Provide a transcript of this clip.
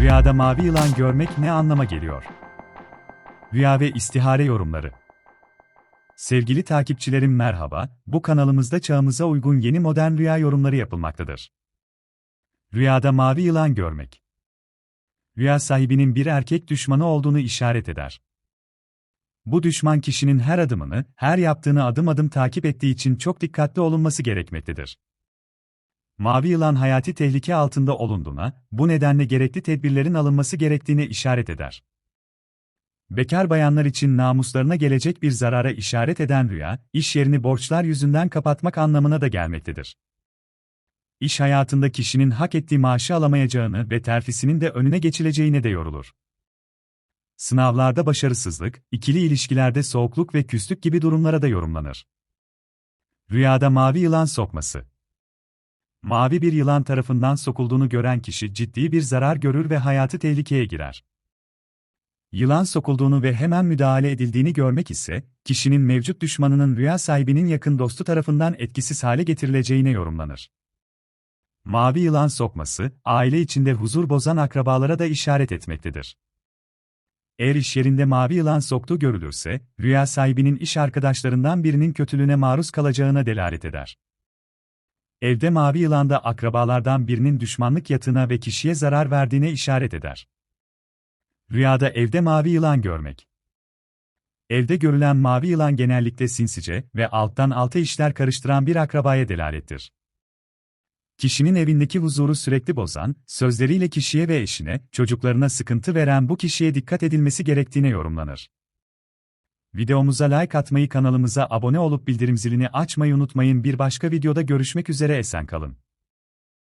Rüyada mavi yılan görmek ne anlama geliyor? Rüya ve istihare yorumları. Sevgili takipçilerim merhaba, bu kanalımızda çağımıza uygun yeni modern rüya yorumları yapılmaktadır. Rüyada mavi yılan görmek. Rüya sahibinin bir erkek düşmanı olduğunu işaret eder. Bu düşman kişinin her adımını, her yaptığını adım adım takip ettiği için çok dikkatli olunması gerekmektedir. Mavi yılan hayati tehlike altında olunduğuna, bu nedenle gerekli tedbirlerin alınması gerektiğine işaret eder. Bekar bayanlar için namuslarına gelecek bir zarara işaret eden rüya, iş yerini borçlar yüzünden kapatmak anlamına da gelmektedir. İş hayatında kişinin hak ettiği maaşı alamayacağını ve terfisinin de önüne geçileceğine de yorulur. Sınavlarda başarısızlık, ikili ilişkilerde soğukluk ve küslük gibi durumlara da yorumlanır. Rüyada mavi yılan sokması Mavi bir yılan tarafından sokulduğunu gören kişi ciddi bir zarar görür ve hayatı tehlikeye girer. Yılan sokulduğunu ve hemen müdahale edildiğini görmek ise, kişinin mevcut düşmanının rüya sahibinin yakın dostu tarafından etkisiz hale getirileceğine yorumlanır. Mavi yılan sokması, aile içinde huzur bozan akrabalara da işaret etmektedir. Eğer iş yerinde mavi yılan soktuğu görülürse, rüya sahibinin iş arkadaşlarından birinin kötülüğüne maruz kalacağına delalet eder. Evde mavi yılan da akrabalardan birinin düşmanlık yatığına ve kişiye zarar verdiğine işaret eder. Rüyada evde mavi yılan görmek. Evde görülen mavi yılan genellikle sinsice ve alttan alta işler karıştıran bir akrabaya delalettir. Kişinin evindeki huzuru sürekli bozan, sözleriyle kişiye ve eşine, çocuklarına sıkıntı veren bu kişiye dikkat edilmesi gerektiğine yorumlanır. Videomuza like atmayı kanalımıza abone olup bildirim zilini açmayı unutmayın bir başka videoda görüşmek üzere esen kalın.